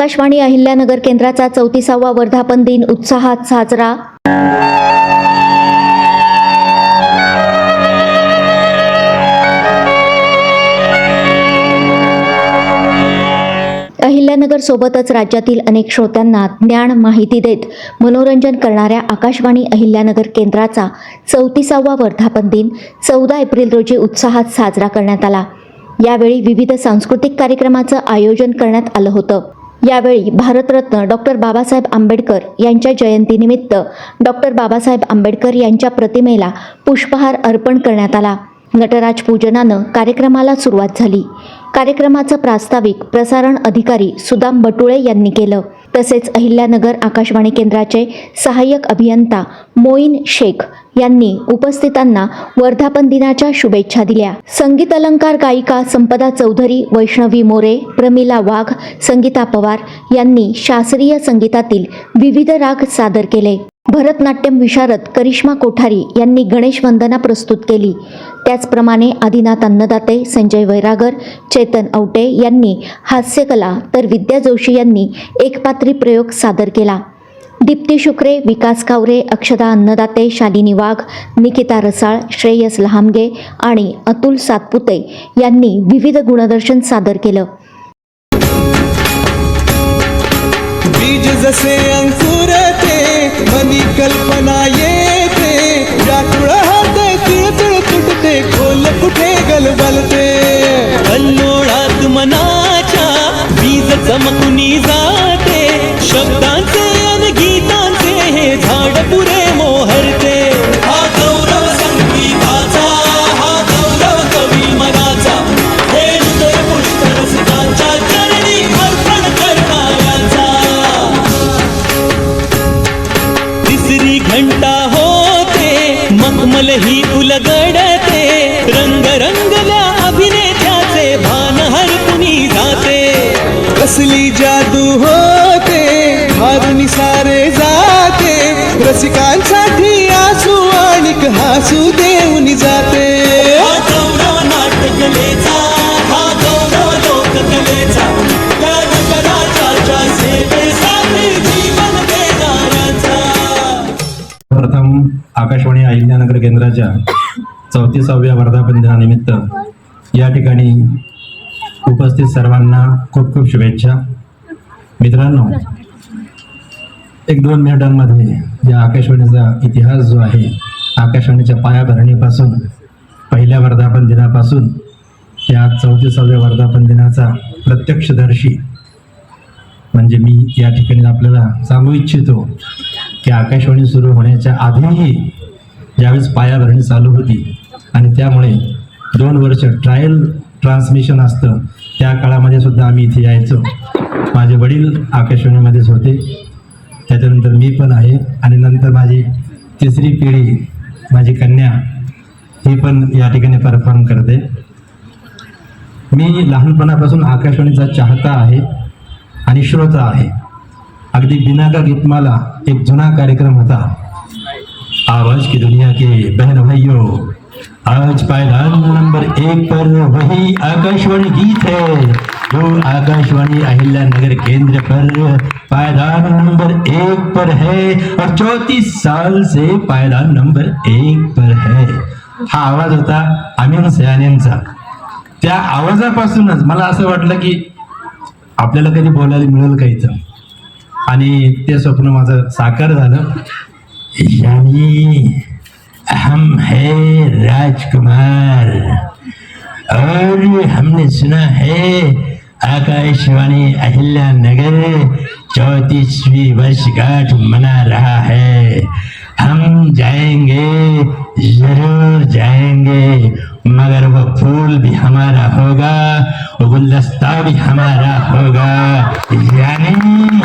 आकाशवाणी अहिल्यानगर केंद्राचा चौतीसावा वर्धापन दिन उत्साहात साजरा. अहिल्यानगर सोबतच राज्यातील अनेक श्रोत्यांना ज्ञान माहिती देत मनोरंजन करणाऱ्या आकाशवाणी अहिल्यानगर केंद्राचा चौतीसावा वर्धापन दिन चौदा एप्रिल रोजी उत्साहात साजरा करण्यात आला. यावेळी विविध सांस्कृतिक कार्यक्रमाचं आयोजन करण्यात आलं होतं. यावेळी भारतरत्न डॉक्टर बाबासाहेब आंबेडकर यांच्या जयंतीनिमित्त डॉक्टर बाबासाहेब आंबेडकर यांच्या प्रतिमेला पुष्पहार अर्पण करण्यात आला. नटराज पूजनानं कार्यक्रमाला सुरुवात झाली. कार्यक्रमाचं प्रास्ताविक प्रसारण अधिकारी सुदाम बटुळे यांनी केलं. तसेच अहिल्यानगर आकाशवाणी केंद्राचे सहाय्यक अभियंता मोईन शेख यांनी उपस्थितांना वर्धापन दिनाच्या शुभेच्छा दिल्या. संगीत अलंकार गायिका संपदा चौधरी वैष्णवी मोरे प्रमिला वाघ संगीता पवार यांनी शास्त्रीय संगीतातील विविध राग सादर केले. भरतनाट्यम विशारद करिश्मा कोठारी यांनी गणेश वंदना प्रस्तुत केली. त्याचप्रमाणे आदिनाथ अन्नदाते संजय वैरागर चेतन औटे यांनी हास्यकला तर विद्या जोशी यांनी एकपात्री प्रयोग सादर केला. दीप्ती शुक्रे विकास कावरे अक्षदा अन्नदाते शालिनी वाघ निकिता रसाळ श्रेयस लहामगे आणि अतुल सातपुते यांनी विविध गुणदर्शन सादर केलं. बीज जसे अंकुरते मनी कल्पना येते. व्याकुळ हाते तिळतिळ तुटते खोल कुठे गलबलते कल्लोळात मनाच्या बीज चमकुनी जाते. शब्द कसली जादू होते हारुनी सारे जाते. रसिकांसाठी आसू आणि हसू देऊन जाते. हा हा प्रथम आकाशवाणी अहिल्यानगर केंद्राच्या चौतीसाव्या वर्धापन दिनानिमित्त या ठिकाणी उपस्थित सर्वांना खूप खूप शुभेच्छा. मित्रांनो एक दोन मिनिटांमध्ये या आकाशवाणीचा इतिहास जो आहे आकाशवाणीच्या पायाभरणीपासून पहिल्या वर्धापन दिनापासून या चौतीसाव्या वर्धापन दिनाचा प्रत्यक्षदर्शी म्हणजे मी या ठिकाणी आपल्याला सांगू इच्छितो की आकाशवाणी सुरू होण्याच्या आधीही ज्यावेळेस पायाभरणी चालू होती आणि त्यामुळे दोन वर्ष ट्रायल ट्रान्समिशन असतं त्या काळामध्ये सुद्धा आम्ही इथे यायचो. माझे वडील आकाशवाणीमध्येच होते. त्याच्यानंतर मी पण आहे. आणि नंतर माझी तिसरी पिढी माझी कन्या ही पण या ठिकाणी परफॉर्म करते. मी लहानपणापासून आकाशवाणीचा चाहता आहे आणि श्रोता आहे. अगदी बिना का गीतमाला एक जुना कार्यक्रम होता. आवाज की दुनिया के बहन भाइयों आज पायदान नंबर एक पर वही आकाशवाणी गीत है जो आकाशवाणी अहिल्या नगर केंद्र पर पायदान नंबर एक पर है और चौतीस साल से पायदान नंबर एक पर है। हा आवाज होता अमीन सयानेंचा त्या आवाजापासूनच मला असं वाटलं की आपल्याला कधी बोलायला मिळेल का इथं? आणि ते स्वप्न माझं साकार झालं. यानी हम है राजकुमार। और हमने सुना है आकाशवाणी अहिल्या नगर चौतीसवीं वर्षगांठ मना रहा है। हम जाएंगे जरूर जाएंगे मगर वो फूल भी हमारा होगा वो गुलदस्ता भी हमारा होगा। यानी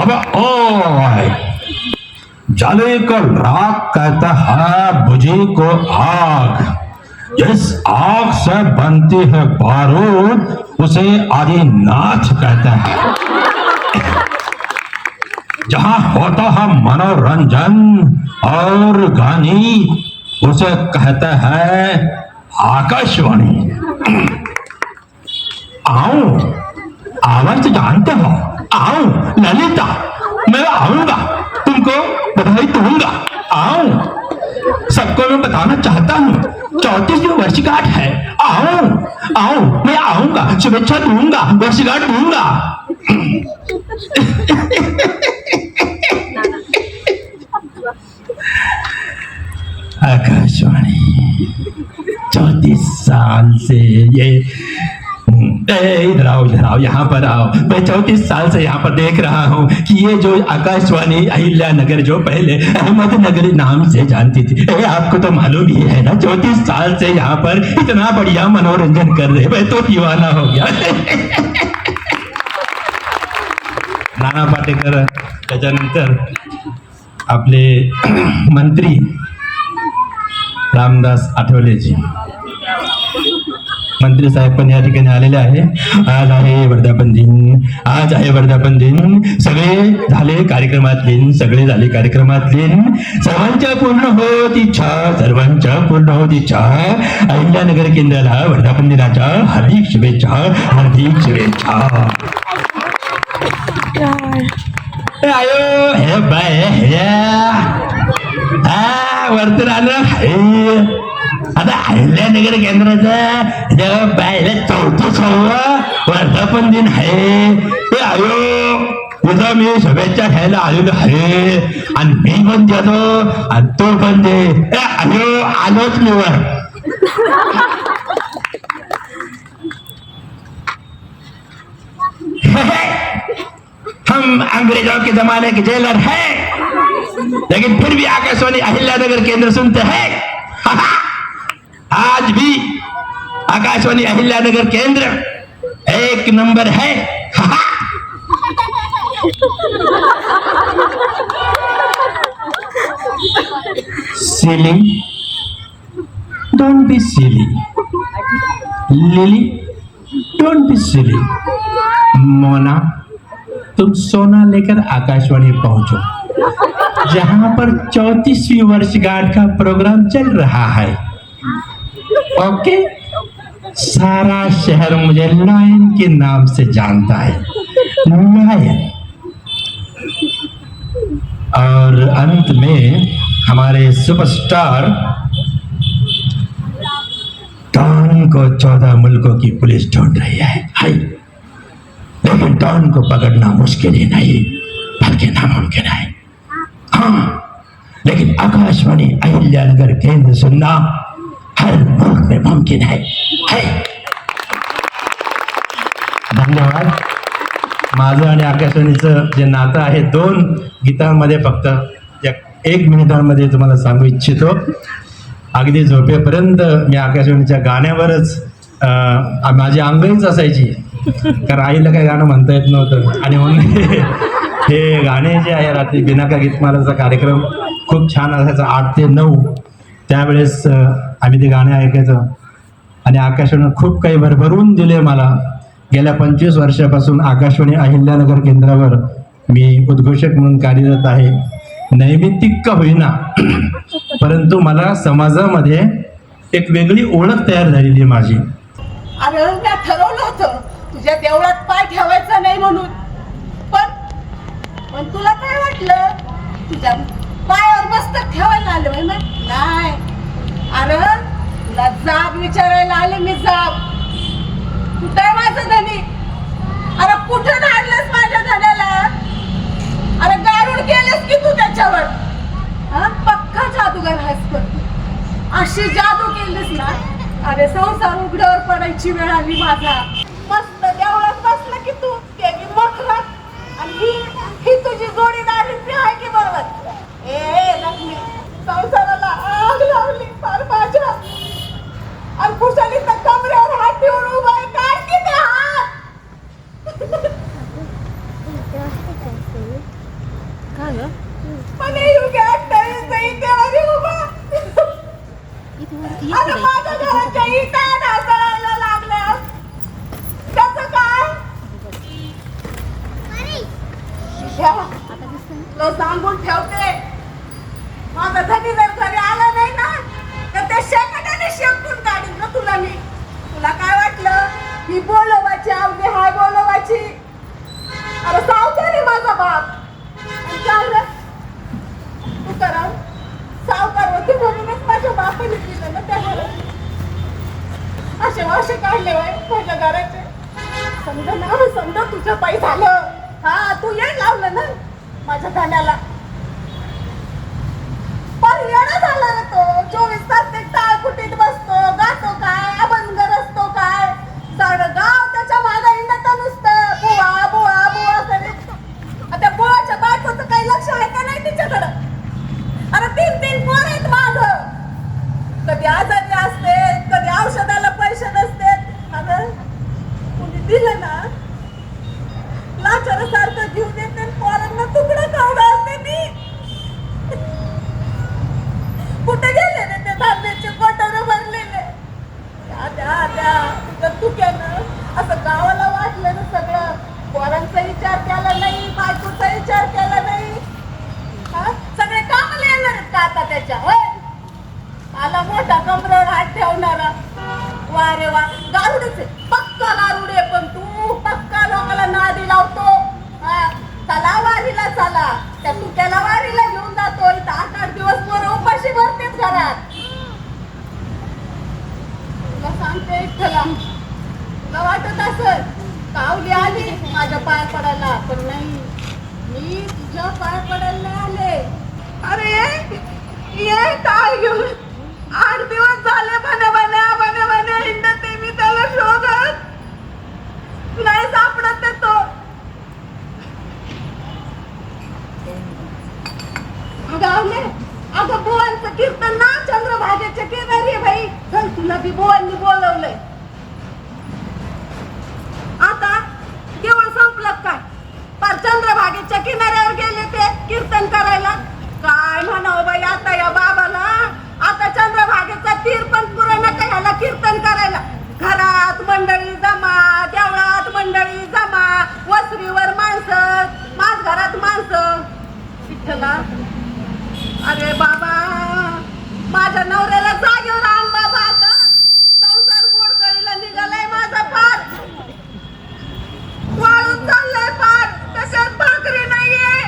अबे ओए जले को राख कहता है, बुझे को आग। जिस आग से बनती है बारूद, उसे आदिनाथ कहते हैं। जहाँ होता है मनोरंजन और गानी, उसे कहते हैं, आकाशवाणी। आओ, आवाज़ जानते हो? आओ, ललिता, मैं आऊँगा। तुमको बधाई दूंगा। आओ। सबको मैं बताना चाहता हूँ। चौतीसवीं वर्षगांठ है। आओ। आओ। मैं आऊंगा। शुभेच्छा दूंगा। वर्षगांठ दूंगा। आकाशवाणी चौतीस साल से ये इधर आओ इधर आओ यहाँ पर आओ। मैं चौतीस साल से यहाँ पर देख रहा हूँ कि ये जो आकाशवाणी अहिल्या नगर जो पहले अहमदनगर नाम से जानती थी। ए, आपको तो मालूम ही है ना चौतीस साल से यहाँ पर इतना बढ़िया मनोरंजन कर रहे मैं तो दीवाना हो गया। नाना पाटेकर त्याच्यानंतर आपले मंत्री रामदास आठवलेजी मंत्री साहेब पण या ठिकाणी आलेले आहे. आज आहे वर्धापन दिन. आज आहे वर्धापन दिन. सगळे झाले कार्यक्रमातले. सगळे झाले कार्यक्रमातले. सर्वांच्या पूर्ण होत इच्छा सर्वांच्या पूर्ण होत इच्छा. अहिल्यानगर केंद्राला वर्धापन दिनाच्या हार्दिक शुभेच्छा हार्दिक शुभेच्छा. आयो हे बाय हे हा वरतून आलं. आता अहिल्यानगर केंद्राचा जेव्हा बायला चौथं वर्धापन दिन आहे. ते आयो उद्या मी शुभेच्छा खायला आलेलो आहे. आणि मी पण देतो आणि तो पण दे. ए, आयो आलोच मी वर. हम अंग्रेजों के जमाने के जेलर है। लेकिन फिर भी आकाशवाणी अहिल्यानगर केंद्र सुनते हैं। आज भी आकाशवाणी अहिल्यानगर केंद्र एक नंबर है। Silly don't be silly Lily don't be silly Mona तुम सोना लेकर आकाशवाणी पहुंचो। जहाँ पर चौतीसवीं वर्षगांठ का प्रोग्राम चल रहा है। ओके? सारा शहर मुझे लायन के नाम से जानता है। लायन और अंत में हमारे सुपरस्टार डॉन को चौदह मुल्कों की पुलिस ढूंढ रही है। हाय। लेकिन डॉन को पकड़ना मुश्किल ही नहीं, बल्कि नामुमकिन है। हाँ। लेकिन आकाशवाणी अहिल्यानगर केंद्र सुनना हर में मुमकिन है है धन्यवाद. माझं आणि आकाशवाणीचं जे नातं आहे दोन गीतांमध्ये फक्त एक एक मिनिटांमध्ये तुम्हाला सांगू इच्छितो. अगदी झोपेपर्यंत मी आकाशवाणीच्या गाण्यावरच माझी अंगहीच असायची. कारण आईला काही गाणं म्हणता येत नव्हतं. आणि म्हणून हे- हे गाणे जे आहे रात्री बिनाका गीतमालाचा कार्यक्रम खूप छान असायचा आठ ते नऊ. त्यावेळेस आम्ही ते गाणे ऐकायचो. आणि आकाशवाणीनं खूप काही भरभरून दिले मला. गेल्या पंचवीस वर्षापासून आकाशवाणी अहिल्यानगर केंद्रावर मी उद्घोषक म्हणून कार्यरत आहे. नैमित्तिक का होईना. परंतु मला समाजामध्ये एक वेगळी ओळख तयार झालेली आहे माझी. ठरवलं होतं तुझ्या देवळात पाय ठेवायचा नाही म्हणून. पण पण तुला काय वाटलं? तुझ्या पायावर मस्त ठेवायला आलं बाई मग नाही. अरे तुला जाब विचारायला आले मी जाब. कुठं आहे माझं धनी? अरे कुठं आणलंस माझ्या धन्याला? अरे गारुड केलंस की तू त्याच्यावर? पक्का जादूगार आहेस पण अशी जादू केलीस ना? अरे संसार उघड्यावर पडायची वेळ आली माझा. मस्त देवळात बसलं की तू. त्याची बी आणि वा रे वा. गारुडच आहे. पक्का गारुड आहे पण तू पक्का लोकाला नादी लावतो. चला वारीला चला. त्या तू त्याला वारीला घेऊन जातो. इथं आठ आठ दिवस वर उपाशी भरतेच घरात. तुला सांगते इथला तुला वाटत असत कावली आली माझ्या पाय पडायला पण नाही. मी तुझ्या पाय पडायला आले. अरे ये टाळ घेऊन आठ दिवस झाले म्हणे म्हणे म्हणे म्हणे हिंडते मी त्याला शोधत नाही सापडत आहे तो गावले अगं बुवांचं कीर्तन ना चंद्रभागेच्या किनारी आहे बाई चल तुला बी बुवांनी बोलवलंय आता केवळ संपलं काय? पर चंद्रभागेच्या किनाऱ्यावर गेले ते कीर्तन करायला. काय म्हणावं बाई आता या बाबाला? आता चंद्रभागेचा तीर पण पुरा नका ह्याला कीर्तन करायला. घरात मंडळी जमा देवळात मंडळी जमा वसरीवर माणसं माझ घरात माणसं. विठ्ठला अरे बाबा माझ्या नवऱ्या जागेवर आण बाबा आता संसार मोडकळीला निघालाय माझा फार वाळून चाललंय फार कशात भाकरी नाहीये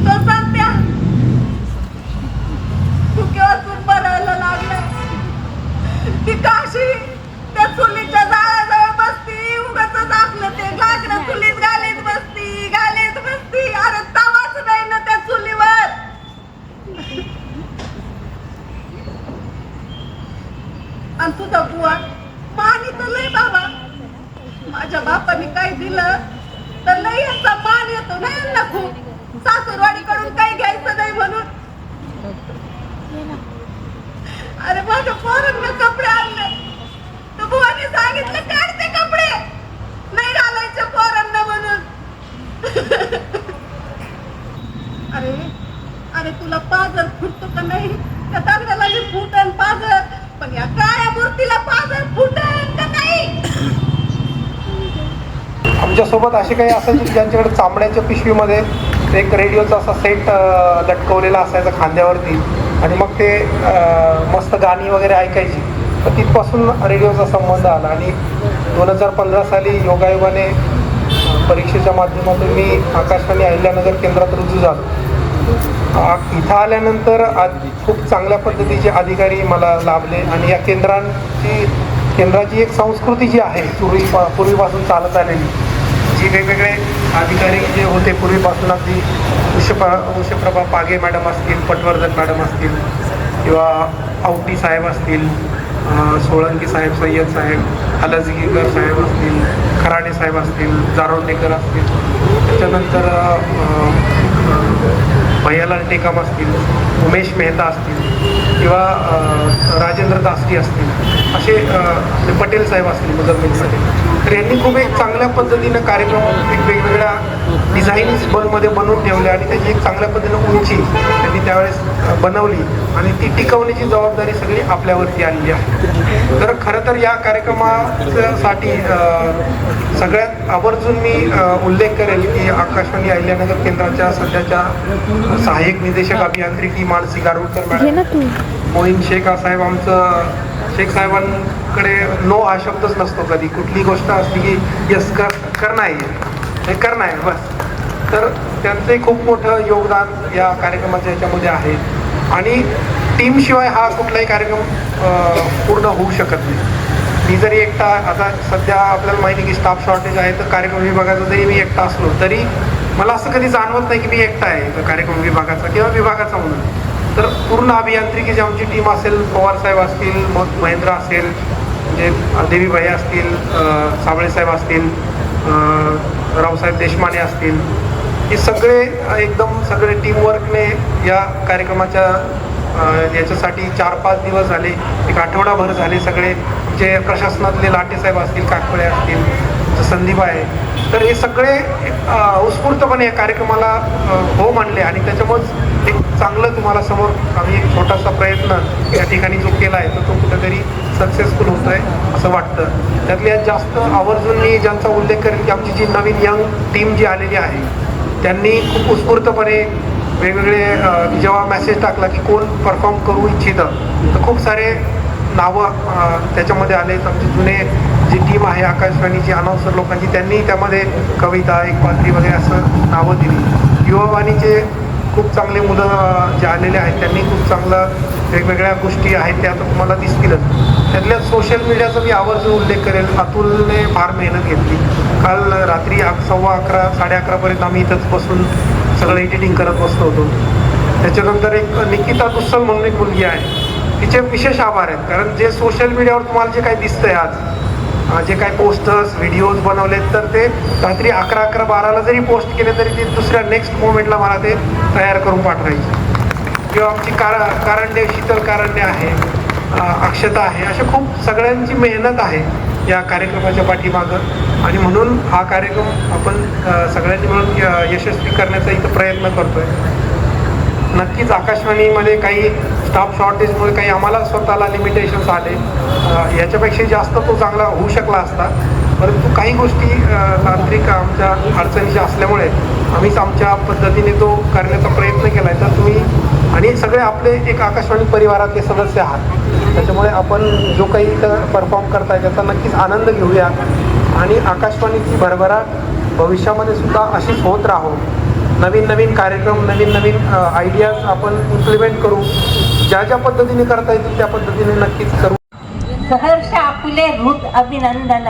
तो सध्या चुकीवाचून भरायला लागलं ती काशी त्या चुलीच्या जाळाजवळ बसती उगाच आपलं ते लाकडं चुलीत घालीत बसती घालीत बसती अरे तवाच नाही ना त्या चुलीवर आणि तुझा बुवा पाणी तर लय बाबा. माझ्या बापाने काय दिलं तर लय यांचा मान येतो ना यांना खूप. सासूरवाडीकडून काही घ्यायचं नाही म्हणून. अरे माझ्या पोरांना कपडे आणले. तर बुवाने सांगितलं काढते कपडे. नाही घालायचे पोरांना म्हणून. अरे अरे तुला पाजर फुटतो का नाही? त्या दगडाला फुट आणि पाजर पण या काळ्या मूर्तीला पाजर फुटन का नाही तुमच्यासोबत असे काही असायचे की ज्यांच्याकडे चांबड्याच्या पिशवीमध्ये एक रेडिओचा असा सेट लटकवलेला असायचा खांद्यावरती आणि मग ते मस्त गाणी वगैरे ऐकायची तर तिथपासून रेडिओचा संबंध आला. आणि दोन हजार पंधरा साली योगायोगाने परीक्षेच्या माध्यमातून मी आकाशवाणी अहिल्यानगर केंद्रात रुजू झालो. इथं आल्यानंतर आज खूप चांगल्या पद्धतीचे अधिकारी मला लाभले आणि या केंद्रांची केंद्राची एक संस्कृती जी आहे पूर्वी पूर्वीपासून चालत आलेली जी वेगवेगळे अधिकारी जे होते पूर्वीपासून अगदी उषप्र उषप्रभा पागे मॅडम असतील पटवर्धन मॅडम असतील किंवा आवटी साहेब असतील सोळंकी साहेब सय्यद साहेब हलजगीकर साहेब असतील खराडे साहेब असतील जारोंडेकर असतील त्याच्यानंतर भैयालाल टेकाम असतील उमेश मेहता असतील किंवा राजेंद्र दासकी असतील असे पटेल साहेब असतील मुजम्मिल पटेल. तर यांनी खूप एक चांगल्या पद्धतीनं कार्यक्रम एक वेगवेगळ्या डिझाईन्समध्ये बनवून ठेवले आणि त्याची एक चांगल्या पद्धतीनं उंची त्यांनी त्यावेळेस बनवली आणि ती टिकवण्याची जबाबदारी सगळी आपल्यावरती आलेली आहे. तर खरं तर या कार्यक्रमासाठी सगळ्यात आवर्जून मी उल्लेख करेल की आकाशवाणी अहिल्यानगर केंद्राच्या सध्याच्या सहाय्यक निदेशक अभियांत्रिकी मानसी गारुडकर मॅडम मोईन शेख साहेब आमचं शेख साहेबांकडे नो हा शब्दच नसतो कधी. कुठली गोष्ट असली की यस कर करणं आहे हे करणं आहे बस. तर त्यांचंही खूप मोठं योगदान या कार्यक्रमाच्या याच्यामध्ये आहे. आणि टीमशिवाय हा कुठलाही कार्यक्रम पूर्ण होऊ शकत नाही. मी जरी एकटा आता सध्या आपल्याला माहिती की स्टाफ शॉर्टेज आहे तर कार्यक्रम विभागाचा जरी मी एकटा असलो तरी मला असं कधी जाणवत नाही की मी एकटा आहे कार्यक्रम विभागाचा किंवा विभागाचा म्हणून. तर पूर्ण अभियांत्रिकीची आमची टीम असेल पवार साहेब असतील मग महेंद्र असेल म्हणजे देवीभाई असतील साबळेसाहेब असतील रावसाहेब देशमाने असतील हे सगळे एकदम सगळे टीमवर्कने या कार्यक्रमाच्या याच्यासाठी चार पाच दिवस झाले एक आठवडाभर झाले सगळे. जे प्रशासनातले लाटेसाहेब असतील काकपळे असतील संदीप आहे. तर हे सगळे उत्स्फूर्तपणे या कार्यक्रमाला हो मानले आणि त्याच्यामुळेच एक चांगलं तुम्हाला समोर आम्ही एक छोटासा प्रयत्न या ठिकाणी जो केला आहे तर तो कुठेतरी सक्सेसफुल होतो आहे असं वाटतं. त्यातल्या जास्त आवर्जून मी ज्यांचा उल्लेख करेन की आमची जी नवीन यंग टीम जी आलेली आहे त्यांनी खूप उत्स्फूर्तपणे वेगवेगळे जेव्हा मेसेज टाकला की कोण परफॉर्म करू इच्छितं तर खूप सारे नावं त्याच्यामध्ये आले आमचे जुने जी टीम आहे आकाशवाणीची अनाऊन्सर लोकांची त्यांनी त्यामध्ये कविता एक पात्री वगैरे असं नावं दिली. युवावाणीचे खूप चांगले मुलं जे आलेले आहेत त्यांनी खूप चांगलं वेगवेगळ्या गोष्टी आहेत त्या आता तुम्हाला दिसतीलच. त्यातल्या सोशल मीडियाचा मी आवर्जून उल्लेख करेल अतुलने फार मेहनत घेतली. काल रात्री सव्वा अकरा साडे अकरापर्यंत आम्ही इथंच बसून सगळं एडिटिंग करत बसलो होतो. त्याच्यानंतर एक निकिता दुस्सल म्हणून एक मुलगी आहे. तिचे विशेष आभार आहेत कारण जे सोशल मीडियावर तुम्हाला जे काही दिसतंय आज जे काही पोस्टर्स व्हिडिओज बनवलेत तर ते रात्री अकरा अकरा बाराला जरी पोस्ट केले तरी ते दुसऱ्या नेक्स्ट मोमेंटला मला ते तयार करून पाठवायचे. किंवा आमची कार कारंडे शीतल कारंडे आहे अक्षता आहे अशा खूप सगळ्यांची मेहनत आहे या कार्यक्रमाच्या पाठीमागं. आणि म्हणून हा कार्यक्रम आपण सगळ्यांनी मिळून य- यशस्वी करण्याचा इथं प्रयत्न करतो आहे नक्कीच आकाशवाणीमध्ये काही स्टाफ शॉर्टेजमुळे काही आम्हाला स्वतःला लिमिटेशन्स आले. याच्यापेक्षा जास्त तो चांगला होऊ शकला असता. परंतु काही गोष्टी तांत्रिक आमच्या अडचणीच्या असल्यामुळे आम्हीच आमच्या पद्धतीने तो करण्याचा प्रयत्न केला आहे. तर तुम्ही आणि सगळे आपले एक आकाशवाणी परिवारातले सदस्य आहात. त्याच्यामुळे आपण जो काही इथं परफॉर्म करताय त्याचा नक्कीच आनंद घेऊया. आणि आकाशवाणीची भरभराट भविष्यामध्ये सुद्धा अशीच होत राहो. नवीन नवीन कार्यक्रम नवीन नवीन आयडियाज आपण इम्प्लिमेंट करू. ज्या ज्या पद्धतीने करता येतील त्या पद्धतीने नक्कीच करू. सहर्ष आपुले हृद अभिनंदन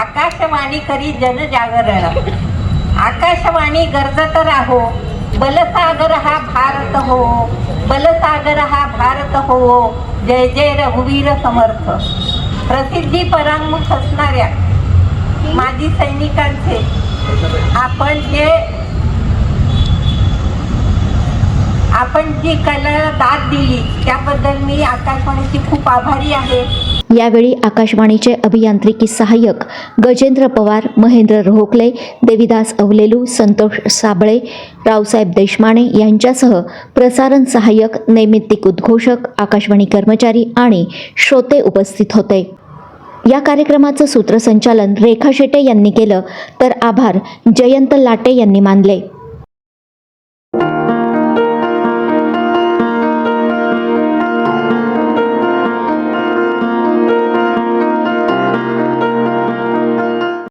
आकाशवाणी करी जनजागरण. आकाशवाणी गरजत राहो बलसागर हा भारत हो बलसागर हा भारत हो जय जय रघुवीर समर्थ. प्रसिद्धी परांगमुख असणाऱ्या माजी सैनिकांचे आपण जे आपण जी कलेला दाद दिली त्याबद्दल मी आकाशवाणीची खूप आभारी आहे. यावेळी आकाशवाणीचे अभियांत्रिकी सहाय्यक गजेंद्र पवार महेंद्र रोहकले देविदास अवलेलू संतोष साबळे रावसाहेब देशमाने यांच्यासह प्रसारण सहाय्यक नैमित्तिक उद्घोषक आकाशवाणी कर्मचारी आणि श्रोते उपस्थित होते. या कार्यक्रमाचं सूत्रसंचालन रेखा शेटे यांनी केलं तर आभार जयंत लाटे यांनी मानले.